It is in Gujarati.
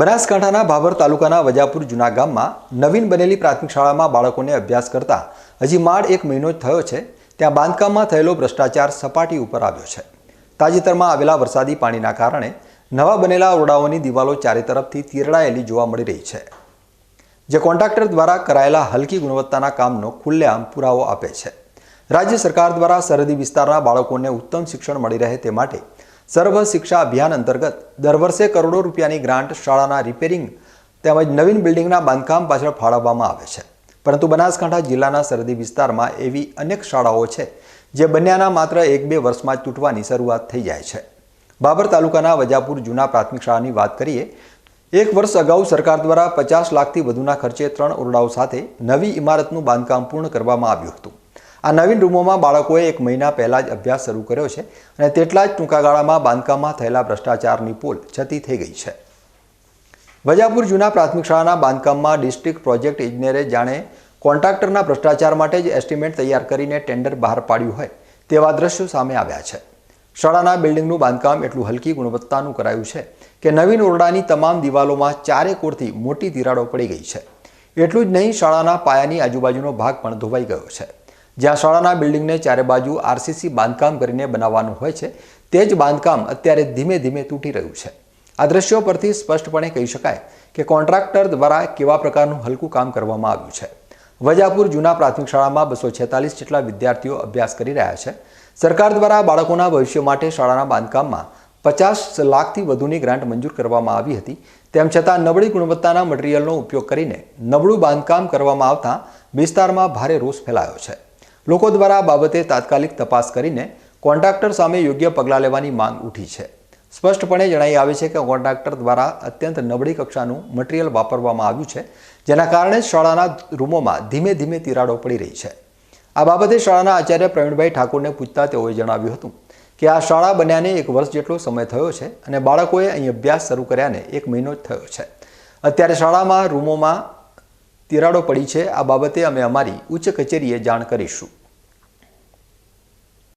બનાસકાંઠાના ભાભર તાલુકાના વજાપુર જૂના ગામમાં નવીન બનેલી પ્રાથમિક શાળામાં બાળકોને અભ્યાસ કરતા હજી માળ એક મહિનો જ થયો છે, ત્યાં બાંધકામમાં થયેલો ભ્રષ્ટાચાર સપાટી ઉપર આવ્યો છે. તાજેતરમાં આવેલા વરસાદી પાણીના કારણે નવા બનેલા ઓરડાઓની દિવાલો ચારે તરફથી તીરડાયેલી જોવા મળી રહી છે. જે કોન્ટ્રાક્ટર દ્વારા કરાયેલા હલકી ગુણવત્તાના કામનો ખુલ્લેઆમ પુરાવો આપે છે. રાજ્ય સરકાર દ્વારા સરહદી વિસ્તારના બાળકોને ઉત્તમ શિક્ષણ મળી રહે તે માટે સર્વ શિક્ષા અભિયાન અંતર્ગત દર વર્ષે કરોડો રૂપિયાની ગ્રાન્ટ શાળાના રિપેરિંગ તેમજ નવીન બિલ્ડિંગના બાંધકામ પાછળ ફાળવવામાં આવે છે. પરંતુ બનાસકાંઠા જિલ્લાના સરહદી વિસ્તારમાં એવી અનેક શાળાઓ છે જે બન્યાના માત્ર એક બે વર્ષમાં જ તૂટવાની શરૂઆત થઈ જાય છે. બાબર તાલુકાના વજાપુર જૂના પ્રાથમિક શાળાની વાત કરીએ, એક વર્ષ અગાઉ સરકાર દ્વારા પચાસ લાખથી વધુના ખર્ચે ત્રણ ઓરડાઓ સાથે નવી ઇમારતનું બાંધકામ પૂર્ણ કરવામાં આવ્યું હતું. આ નવીન રૂમોમાં બાળકોએ એક મહિના પહેલાં જ અભ્યાસ શરૂ કર્યો છે અને તેટલા જ ટૂંકા ગાળામાં બાંધકામમાં થયેલા ભ્રષ્ટાચારની પોલ છતી થઈ ગઈ છે. વજાપુર જૂના પ્રાથમિક શાળાના બાંધકામમાં ડિસ્ટ્રિક્ટ પ્રોજેક્ટ ઇજનેરે જાણે કોન્ટ્રાક્ટરના ભ્રષ્ટાચાર માટે જ એસ્ટિમેટ તૈયાર કરીને ટેન્ડર બહાર પાડ્યું હોય તેવા દ્રશ્યો સામે આવ્યા છે. શાળાના બિલ્ડિંગનું બાંધકામ એટલું હલકી ગુણવત્તાનું કરાયું છે કે નવીન ઓરડાની તમામ દિવાલોમાં ચારે કોરથી મોટી તિરાડો પડી ગઈ છે. એટલું જ નહીં, શાળાના પાયાની આજુબાજુનો ભાગ પણ ધોવાઈ ગયો છે. જ્યાં શાળાના બિલ્ડિંગને ચારે બાજુ આરસીસી બાંધકામ કરીને બનાવવાનું હોય છે, તે જ બાંધકામ અત્યારે ધીમે ધીમે તૂટી રહ્યું છે. આ દ્રશ્યો પરથી સ્પષ્ટપણે કહી શકાય કે કોન્ટ્રાક્ટર દ્વારા કેવા પ્રકારનું હલકું કામ કરવામાં આવ્યું છે. વજાપુર જૂના પ્રાથમિક શાળામાં બસો છેતાલીસ જેટલા વિદ્યાર્થીઓ અભ્યાસ કરી રહ્યા છે. સરકાર દ્વારા બાળકોના ભવિષ્ય માટે શાળાના બાંધકામમાં પચાસ લાખથી વધુની ગ્રાન્ટ મંજૂર કરવામાં આવી હતી. તેમ છતાં નબળી ગુણવત્તાના મટીરિયલનો ઉપયોગ કરીને નબળું બાંધકામ કરવામાં આવતા વિસ્તારમાં ભારે રોષ ફેલાયો છે. લોકો દ્વારા આ બાબતે તાત્કાલિક તપાસ કરીને કોન્ટ્રાક્ટર સામે યોગ્ય પગલાં લેવાની માંગ ઉઠી છે. સ્પષ્ટપણે જણાઈ આવે છે કે કોન્ટ્રાક્ટર દ્વારા અત્યંત નબળી કક્ષાનું મટીરિયલ વાપરવામાં આવ્યું છે, જેના કારણે શાળાના રૂમોમાં ધીમે ધીમે તિરાડો પડી રહી છે. આ બાબતે શાળાના આચાર્ય પ્રવીણભાઈ ઠાકોરને પૂછતા તેઓએ જણાવ્યું હતું કે આ શાળા બન્યાને એક વર્ષ જેટલો સમય થયો છે અને બાળકોએ અહીં અભ્યાસ શરૂ કર્યાને એક મહિનો જ થયો છે. અત્યારે શાળામાં રૂમોમાં તિરાડો પડી છે. આ બાબતે અમે અમારી ઉચ્ચ કચેરીએ જાણ કરીશું.